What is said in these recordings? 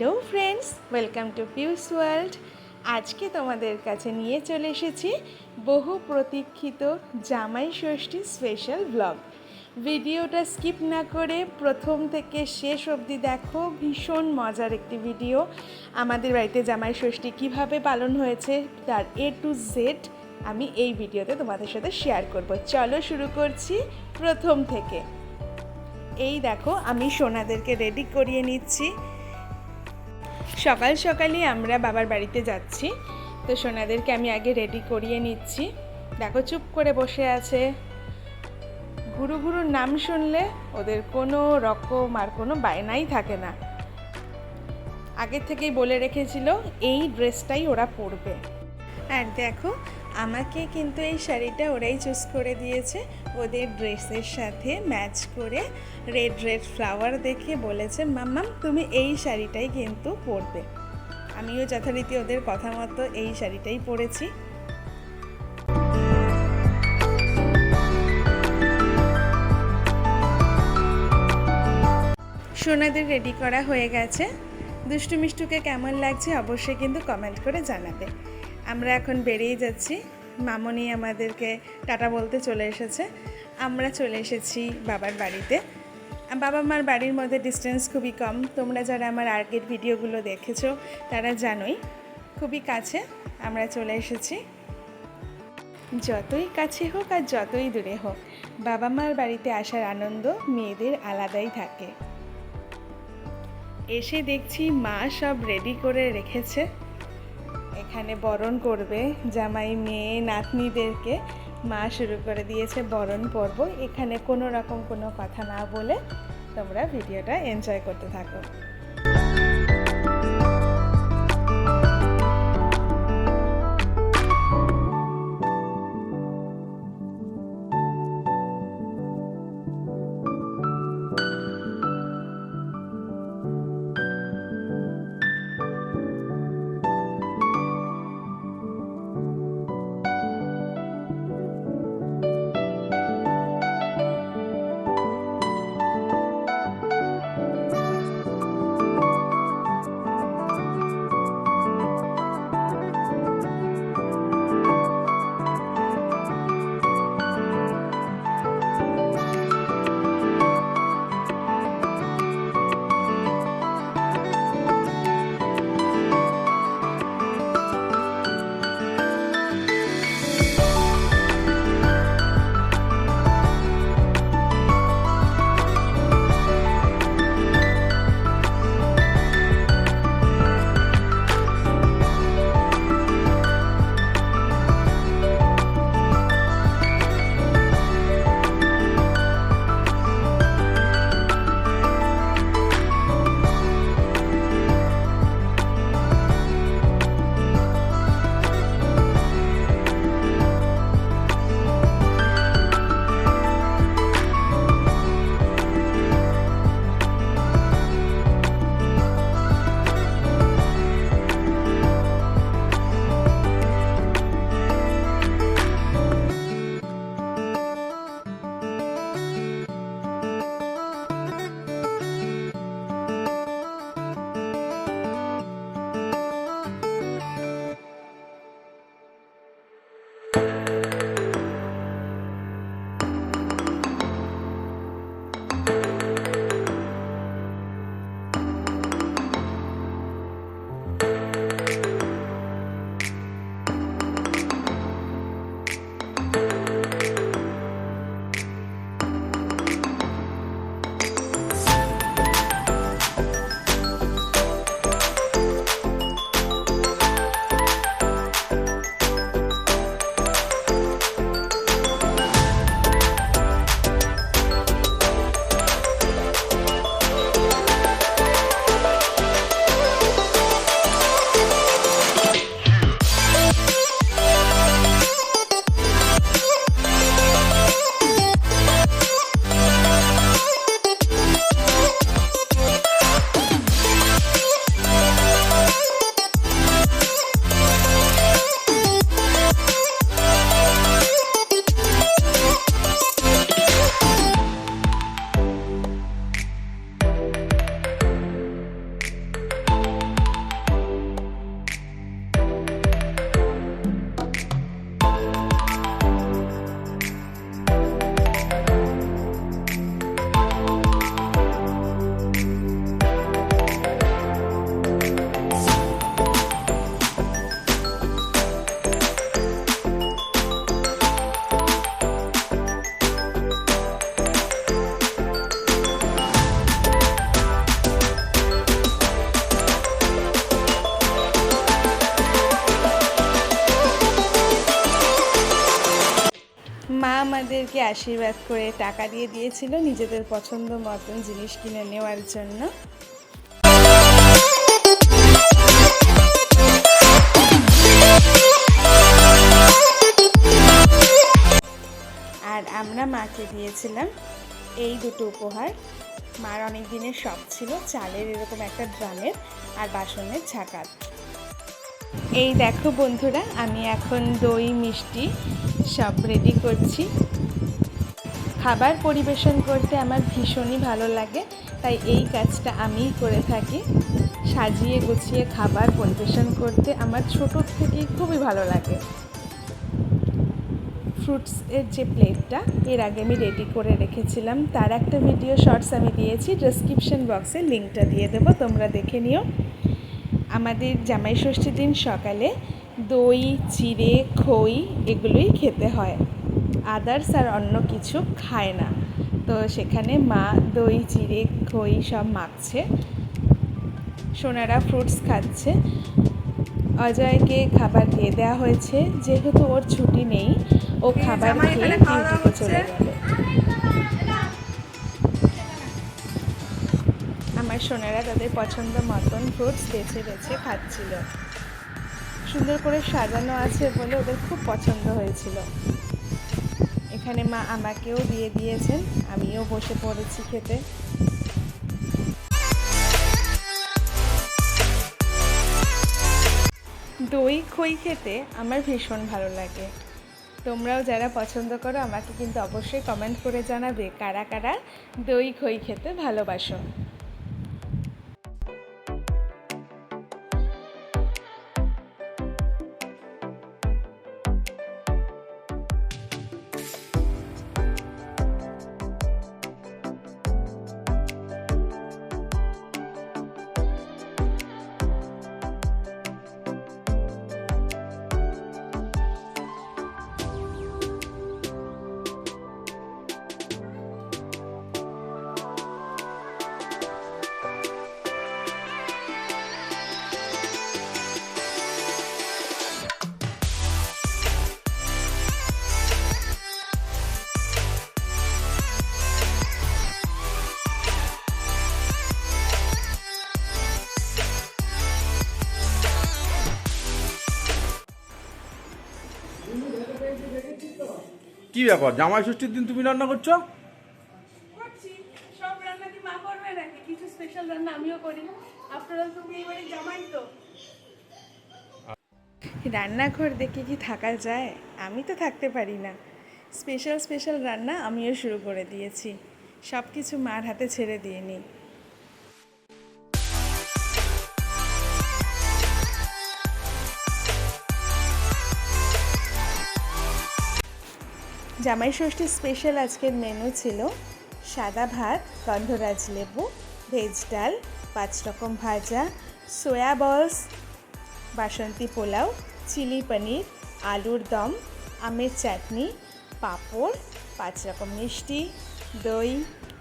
Hello friends, welcome to Piu's world আজকে তোমাদের কাছে নিয়ে চলে এসেছি বহু প্রতীক্ষিত জামাই ষষ্ঠী স্পেশাল ব্লগ ভিডিওটা স্কিপ না করে প্রথম থেকে শেষ অবধি দেখো, ভীষণ মজার একটি ভিডিও আমাদের বাড়িতে জামাই ষষ্ঠী কীভাবে পালন হয়েছে, তার এ টু জেড আমি এই ভিডিওতে তোমাদের সাথে শেয়ার করব। চলো শুরু করছি প্রথম থেকে। এই দেখো, আমি সোনাদেরকে রেডি করিয়ে নিচ্ছি। সকাল সকালই আমরা বাবার বাড়িতে যাচ্ছি। তো সোনাদেরকে আমি আগে রেডি করিয়ে নিচ্ছি। দেখো চুপ করে বসে আছে। গুরু গুরুর নাম শুনলে ওদের কোনো রকম আর কোনো বায়নাই থাকে না। আগে থেকেই বলে রেখেছিল, এই ড্রেসটাই ওরা পরবে। আর দেখো আমাকে কিন্তু এই শাড়িটা ওরাই চুজ করে দিয়েছে। ওদের ড্রেসের সাথে ম্যাচ করে রেড রেড ফ্লাওয়ার দেখে বলেছে মাম্মাম তুমি এই শাড়িটাই কিন্তু পরবে। আমিও যথারীতি ওদের কথা মতো এই শাড়িটাই পরেছি। সোনাদের রেডি করা হয়ে গেছে। দুষ্টু মিষ্টুকে কেমন লাগছে অবশ্যই কিন্তু কমেন্ট করে জানাবে। আমরা এখন বেরিয়ে যাচ্ছি। মামনি আমাদেরকে টাটা বলতে চলে এসেছে। আমরা চলে এসেছি বাবার বাড়িতে। বাবা মার বাড়ির মধ্যে ডিস্টেন্স খুবই কম। তোমরা যারা আমার আগের ভিডিওগুলো দেখেছ, তারা জানোই, খুবই কাছে আমরা চলে এসেছি। যতই কাছে হোক আর যতই দূরে হোক, বাবা মার বাড়িতে আসার আনন্দ মেয়েদের আলাদাই থাকে। এসে দেখছি মা সব রেডি করে রেখেছে। এখানে বরণ করবে জামাই মেয়ে নাতনিদেরকে। মা শুরু করে দিয়েছে বরণ পর্ব। এখানে কোনো রকম কোনো কথা না বলে তোমরা ভিডিওটা এনজয় করতে থাকো। আমাদেরকে আশীর্বাদ করে টাকা দিয়ে দিয়েছিল নিজেদের পছন্দ মতন জিনিস কিনে নেওয়ার জন্য। আর আমরা মাকে দিয়েছিলাম এই দুটো উপহার। মার অনেক দিনের শখ ছিল চালের এরকম একটা ড্রামের আর বাসনের ঝাঁকার এই দেখো বন্ধুরা, আমি এখন দই, মিষ্টি সব রেডি করছি। খাবার পরিবেশন করতে আমার ভীষণই ভালো লাগে, তাই এই কাজটা আমিই করে থাকি। সাজিয়ে গুছিয়ে খাবার পরিবেশন করতে আমার ছোটোর থেকেই খুবই ভালো লাগে। ফ্রুটস এর যে প্লেটটা এর আগে আমি রেডি করে রেখেছিলাম। তার একটা ভিডিও শর্টস আমি দিয়েছি ডেসক্রিপশন বক্সে লিঙ্কটা দিয়ে দেবো, তোমরা দেখে নিও। আমাদের জামাই ষষ্ঠীর দিন সকালে দই চিড়ে খই এগুলোই খেতে হয়। আদার্স আর অন্য কিছু খায় না। তো সেখানে মা দই চিড়ে খই সব মাখছে। সোনারা ফ্রুটস খাচ্ছে। অজয়কে খাবার দিয়ে দেওয়া হয়েছে। যেহেতু ওর ছুটি নেই ও খাবার খেয়ে ডিউটিতে চলে। গেল। সোনারা তাদের পছন্দ মতন ফ্রুটস বেছে বেছে খাচ্ছিল। সুন্দর করে সাজানো আছে বলে ওদের খুব পছন্দ হয়েছিল। এখানে মা আমাকেও দিয়ে দিয়েছেন, আমিও বসে পড়েছি খেতে। দই, খই খেতে আমার ভীষণ ভালো লাগে। তোমরাও যারা পছন্দ করো, আমাকে কিন্তু অবশ্যই কমেন্ট করে জানাবে কারা কারা দই, খই খেতে ভালোবাসো। কি ব্যাপার? জামাই ষষ্ঠীর দিন তুমি রান্না করছ? করছি। সব রান্না কি মা করবে নাকি? কিছু স্পেশাল রান্না আমিও করি আফটার অল তুমি এবারে জামাই তো। রান্নাঘর দেখে কি থাকা যায়? আমি তো থাকতে পারি না। স্পেশাল স্পেশাল রান্না আমিও শুরু করে দিয়েছি। সব কিছু মার হাতে ছেড়ে দিয়ে নিই জামাই ষষ্ঠীর স্পেশাল আজকের মেনু ছিল সাদা ভাত, গন্ধরাজ লেবু ভেজ ডাল, পাঁচ রকম ভাজা সোয়া বলস বাসন্তী পোলাও চিলি পনির আলুর দম, আমের চাটনি, পাঁপড়, পাঁচ রকম মিষ্টি, দই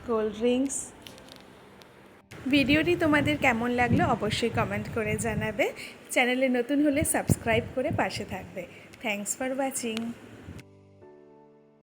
কোল্ড ড্রিঙ্কস ভিডিওটি তোমাদের কেমন লাগল অবশ্যই কমেন্ট করে জানাবে। চ্যানেলে নতুন হলে সাবস্ক্রাইব করে পাশে থাকবে। Thanks for watching